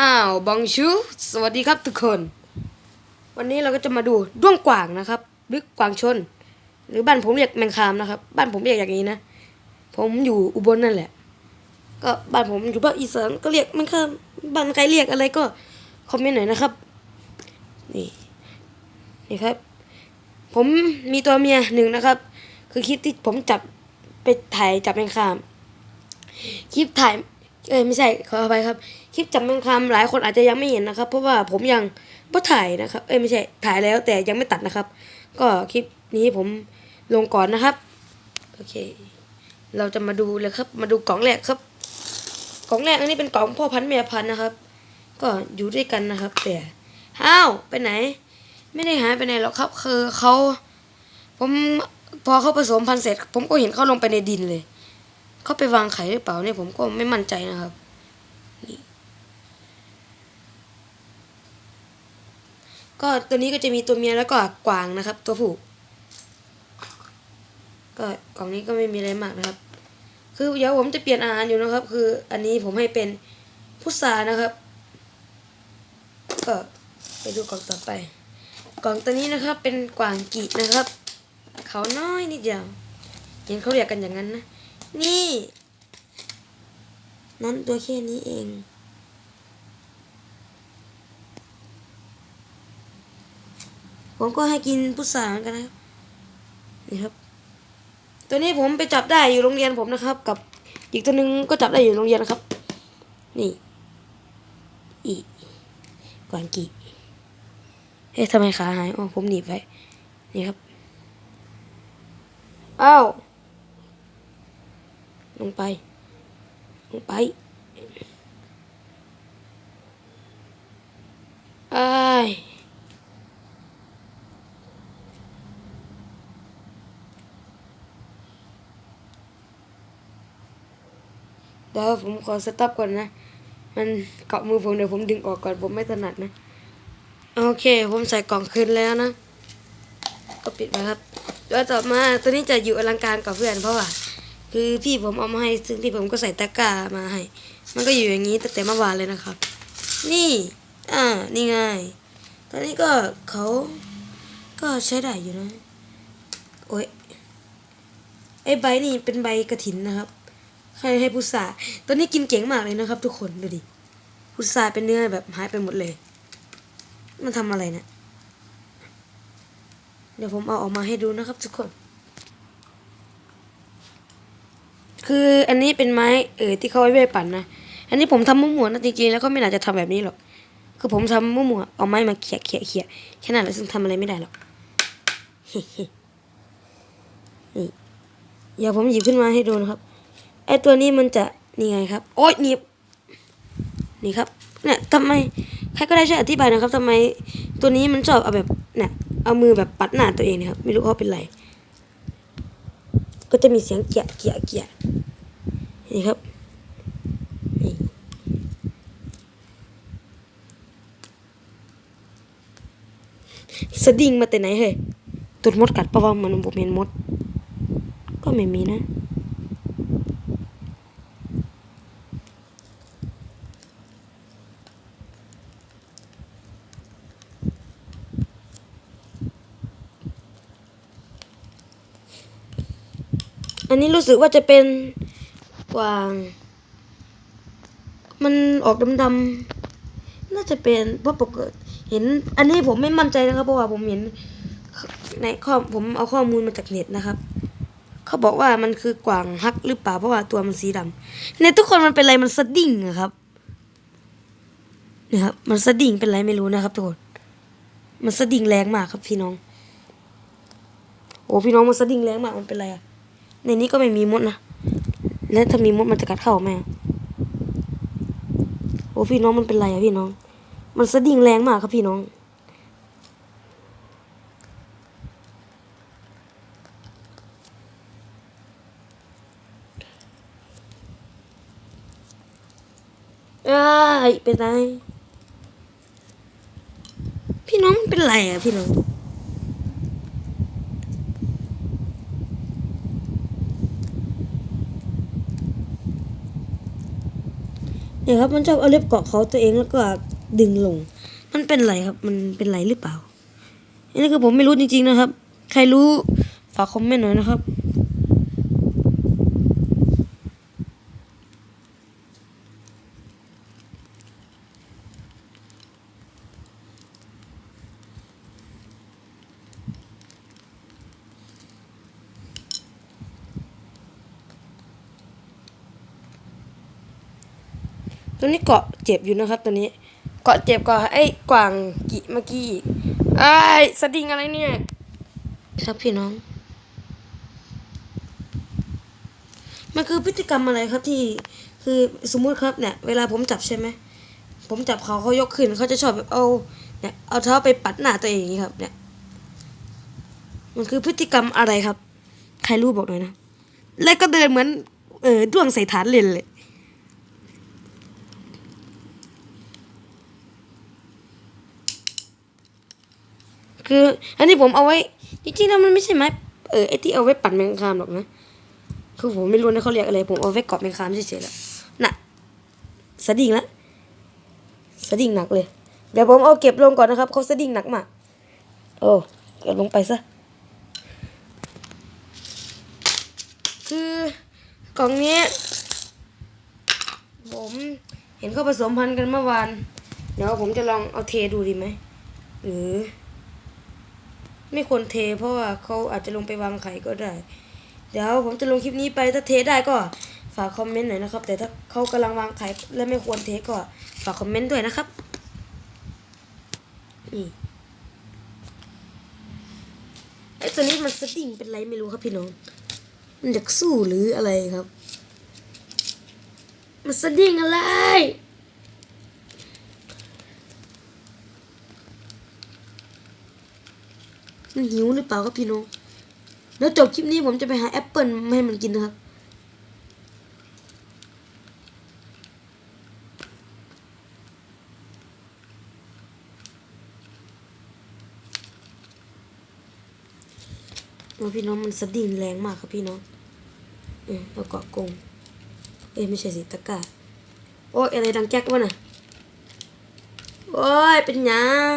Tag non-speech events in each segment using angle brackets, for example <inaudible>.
อ้าวบองชู สวัสดีครับทุกคน วันนี้เราก็จะมาดูด้วงกว่างนะครับ หรือกวางชน หรือบ้านผมเรียกแมงคามนะครับ บ้านผมเรียกอย่างนี้นะ ผมอยู่อุบลนั่นแหละ ก็บ้านผมอยู่ภาคอีสานก็เรียกแมงคาม บ้านใครเรียกอะไรก็คอมเมนต์หน่อยนะครับ นี่นี่ครับ ผมมีตัวเมียหนึ่งนะครับ คือคลิปที่ผมจับไปถ่ายจับแมงคาม คลิปถ่าย เอ้ยไม่ใช่ขออภัยครับ คลิปจับแมงคามหลายคนอาจจะยังไม่เห็นนะครับ เพราะว่าผมยังไม่ถ่ายนะครับ เอ้ยไม่ใช่ถ่ายแล้วแต่ยังไม่ตัดนะครับ ก็คลิปนี้ผมลงก่อนนะครับโอเค เราจะมาดูเลยครับ มาดูกล่องแรกครับ กล่องแรกอันนี้เป็นกล่องพ่อพันธุ์แม่พันธุ์นะครับ ก็อยู่ด้วยกันนะครับ แต่ห้าวไปไหน ไม่ได้หายไปไหนหรอกครับ คือเขาผมพอเขาผสมพันธุ์เสร็จ ผมก็เห็นเขาลงไปในดินเลย เขาไปวางไข่หรือเปล่าเนี่ยผมก็ไม่มั่นใจนะครับนี่ก็ตัวนี้ก็จะมีตัวเมียแล้วก็กวางนะครับ ตัวผู้ก็กล่องนี้ก็ไม่มีอะไรมากนะครับ คือเดี๋ยวผมจะเปลี่ยนอาหารอยู่นะครับ คืออันนี้ผมให้เป็นพุทรานะครับ ก็ไปดูกล่องต่อไป กล่องตัวนี้นะครับเป็นกวางกีนะครับ เขาน้อยนิดเดียวเห็นเขาเรียกกันอย่างนั้นนะ นี่ นั้นตัวแค่นี้เอง ผมก็ให้กินพุทราเหมือนกันนะครับนี่ครับ ตัวนี้ผมไปจับได้อยู่โรงเรียนผมนะครับ กับอีกตัวหนึ่งก็จับได้อยู่โรงเรียนนะครับ นี่ อีกวางกีเฮ้ยทำไมขาหายอ๋อผมหนีบไว้นี่ครับ อ้าว ลงไป ลงไปอ้ยเดี๋ยวผมขอสต็อปก่อนนะ มันเกาะมือผมเดี๋ยวผมดึงออกก่อนผมไม่ถนัดนะ โอเค ผมใส่กล่องคืนแล้วนะ ก็ปิดไว้ครับ แล้วต่อมาตัวนี้จะอยู่อลังการกับเพื่อนเพราะว่า คือพี่ผมเอามาให้ซึ่งพี่ผมก็ใส่ตะกร้ามาให้ มันก็อยู่อย่างนี้ตั้งแต่เมื่อวานเลยนะครับ นี่ อ่า นี่ไง ตอนนี้ก็เขาก็ใช้ได้อยู่นะ โอ้ย ไอ้ใบนี่เป็นใบกระถินนะครับให้ให้พุทราตอนนี้กินเก่งมากเลยนะครับ ทุกคนดูดิ พุทราเป็นเนื้อแบบหายไปหมดเลย มันทำอะไรเนะี่ยเดี๋ยวผมเอาออกมาให้ดูนะครับทุกคน คืออันนี้เป็นไม้เออที่เขาไว้ไว้ปั่นนะ อันนี้ผมทำมั่วๆนะจริงๆแล้วก็ไม่น่าจะทำแบบนี้หรอก คือผมทำมั่วๆเอาไม้มาเขี่ยเขี่ยเขี่ยแค่นั้นแหละซึ่งทำอะไรไม่ได้หรอกนี่เดี๋ยวผมหยิบขึ้นมาให้ดูนะครับ ไอตัวนี้มันจะนี่ไงครับ โอ๊ยหนีบนี่ครับ เนี่ยทำไมใครก็ได้ช่วยอธิบายนะครับทำไมตัวนี้มันชอบเอาแบบเนี่ยเอามือแบบปัดหน้าตัวเองนะครับ ไม่รู้เขาเป็นไร ก็จะมีเสียงเกียเกียเกียนี่ครับนี่สดิ้งมาแต่ไหนเฮ้ยตุดมดกัดปะวะมันผมเห็นมด ก็ไม่มีนะ อันนี้รู้สึกว่าจะเป็นกวาง มันออกดำๆน่าจะเป็นเพราะปกติเห็น อันนี้ผมไม่มั่นใจนะครับเพราะว่าผมเห็นในข้อผมเอาข้อมูลมาจากเน็ตนะครับ เขาบอกว่ามันคือกวางฮักหรือเปล่าเพราะว่าตัวมันสีดำเนี่ยทุกคนมันเป็นอะไรมันสดิ้งอะครับนี่ยครับมันสดิ้งเป็นไรไม่รู้นะครับทุกคนมันสดิ้งแรงมากครับพี่น้อง โอ้พี่น้องมันสดิ้งแรงมากมันเป็นไรอะ ในนี้ก็ไม่มีมดนะ และถ้ามีมดมันจะกัดเข้าไหมอะโอ้พี่น้องมันเป็นไรอะพี่น้อง มันสะดิ่งแรงมากครับพี่น้อง อ้ายเป็นไร พี่น้องมันเป็นไรอะพี่น้อง เนี่ยครับมันชอบเอาเล็บเกาะเขาตัวเองแล้วก็ดึงลง มันเป็นไรครับ มันเป็นไรหรือเปล่าอันนี้คือผมไม่รู้จริงๆนะครับ ใครรู้ฝากคอมเมนต์หน่อยนะครับ ตัวนี้เกาะเจ็บอยู่นะครับตัวนี้ เกาะเจ็บกว่าไอ้กวางกิเมื่อกี้อีกไอ้สดิงอะไรเนี่ย ครับพี่น้อง มันคือพฤติกรรมอะไรครับที่คือสมมุติครับเนี่ย เวลาผมจับใช่ไหมผมจับเขาเขายกขึ้นเขาจะชอบแบบเอาเนี่ยเอาเท้าไปปัดหน้าตัวเองอย่างนี้ครับ เนี่ย มันคือพฤติกรรมอะไรครับ ใครรู้บอกหน่อยนะ แล้วก็เดินเหมือน เออด้วงใส่ฐานเลนเลย คือ อันนี้ผมเอาไว้ จริงๆแล้วมันไม่ใช่ไม้เออไอที่เอาไว้ปั่นแมงคามหรอกนะ คือผมไม่รู้นะเขาเรียกอะไร ผมเอาไว้เกาะแมงคามเฉยๆแล้วน่ะสดิ่งละสดิ่งหนักเลย เดี๋ยวผมเอาเก็บลงก่อนนะครับเขาสดิ่งหนักมาก โอ้เก็บลงไปซะ คือกล่องนี้ ผมเห็นเขาผสมพันธุ์กันเมื่อวาน เดี๋ยวผมจะลองเอาเทดูดีไหมหรือ ไม่ควรเท เพราะว่าเขาอาจจะลงไปวางไข่ก็ได้ เดี๋ยวผมจะลงคลิปนี้ไปถ้าเทได้ก็ฝากคอมเมนต์หน่อยนะครับ แต่ถ้าเขากำลังวางไข่และไม่ควรเทก็ฝากคอมเมนต์ด้วยนะครับนี่ไอ้ตัวนี้มันสติ้งเป็นไรไม่รู้ครับพี่น้องมันอยากสู้หรืออะไรครับ มันสดิ้งอะไร มันหิวหรือเปล่าครับพี่น้องแล้วจบคลิปนี้ผมจะไปหาแอปเปิลมาให้มันกินนะครับโอ้พี่น้องมันสะดิ่งแรงมากครับพี่น้อง เออเอาเกาะกง เอ้ยไม่ใช่สิตะกาโอ้ยอะไรดังแก๊กวะน่ะ โอ้ย เป็นยัง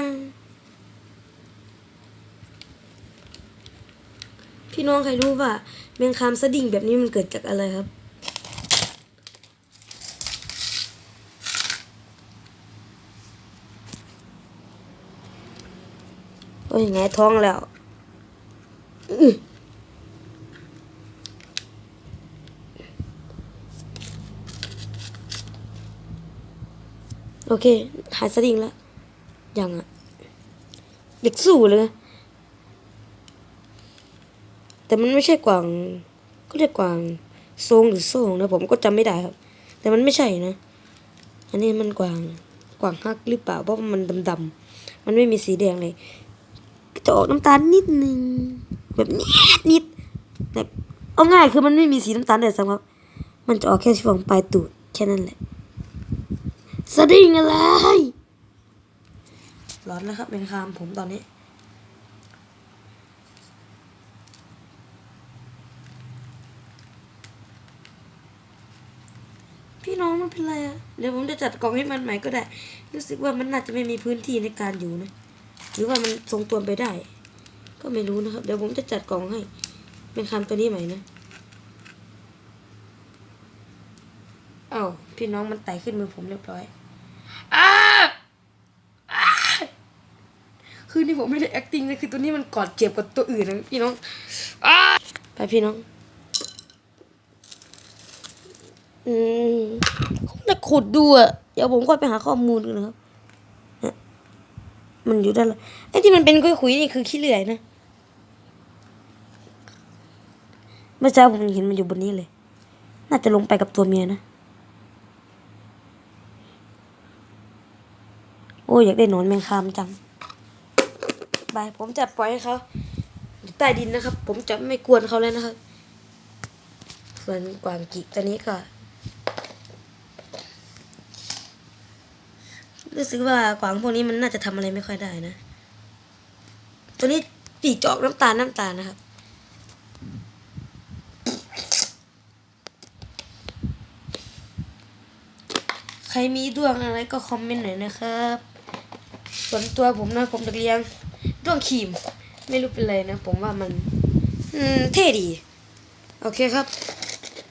พี่น้องใครรู้ว่าแมงคามสดิ่งแบบนี้มันเกิดจากอะไรครับ โอ้ยไงท้องแล้วโอเค หายสดิ่งแล้ว ยังอะเด็กสู้เลย แต่มันไม่ใช่กวางก็เรียกกวางทรงหรือโซ่งนะผมก็จำไม่ได้ครับ แต่มันไม่ใช่นะ อันนี้มันกวางกวางฮักหรือเปล่าเพราะมันดำๆมันไม่มีสีแดงเลยจะออกน้ำตาลนิดนึงแบบนิดนิดแบบเอาง่ายคือมันไม่มีสีน้ำตาลแต่สำหรับมันจะออกแค่ช่วงปลายตูดแค่นั้นแหละสดิ้งอะไรร้อนแล้วครับเป็นคามผมตอนนี้ พี่น้องมันเป็นไรอะเดี๋ยวผมจะจัดกล่องให้มันใหม่ก็ได้ รู้สึกว่ามันน่าจะไม่มีพื้นที่ในการอยู่นะ หรือว่ามันทรงตัวไปได้ ก็ไม่รู้นะครับ เดี๋ยวผมจะจัดกล่องให้ เป็นคำตัวนี้ใหม่นะเอ้าพี่น้องมันไต่ขึ้นมือผมเรียบร้อยอ้าอ้าคือนี่ผมไม่ได้ acting นะคือตัวนี้มันกอดเจ็บกว่าตัวอื่นนะพี่น้องอ้าไปพี่น้อง อืมจะขุดดูอะเดี๋ยวผมค่อยไปหาข้อมูลกันนะครับเนี่ยมันอยู่ด้านล่างไอ้ที่มันเป็นคุยๆนี่คือขี้เลื่อยนะเมื่อเช้าผมเห็นมันอยู่บนนี้เลย น่าจะลงไปกับตัวเมียนะ โอ้ยอยากได้หนอนแมงคามจังบายผมจะปล่อยให้เขาอยู่ใต้ดินนะครับ ผมจะไม่กวนเขาเลยนะครับ ส่วนกวางกิตัวนี้ก็ รู้สึกว่ากวางพวกนี้มันน่าจะทำอะไรไม่ค่อยได้นะ ตัวนี้ปีกจอกน้ำตาลน้ำตาลนะครับ ใครมีด้วงอะไรก็คอมเมนต์หน่อยนะครับ ส่วนตัวผมนะผมจะเลี้ยงด้วงครีม ไม่รู้เป็นไรนะ ผมว่ามัน อืม เท่ดี โอเคครับ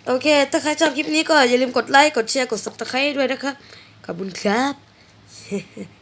โอเค ถ้าใครชอบคลิปนี้ก็อย่าลืมกดไลค์ กดแชร์ กด subscribe ด้วยนะครับขอบคุณครับ 嘿 <laughs> 嘿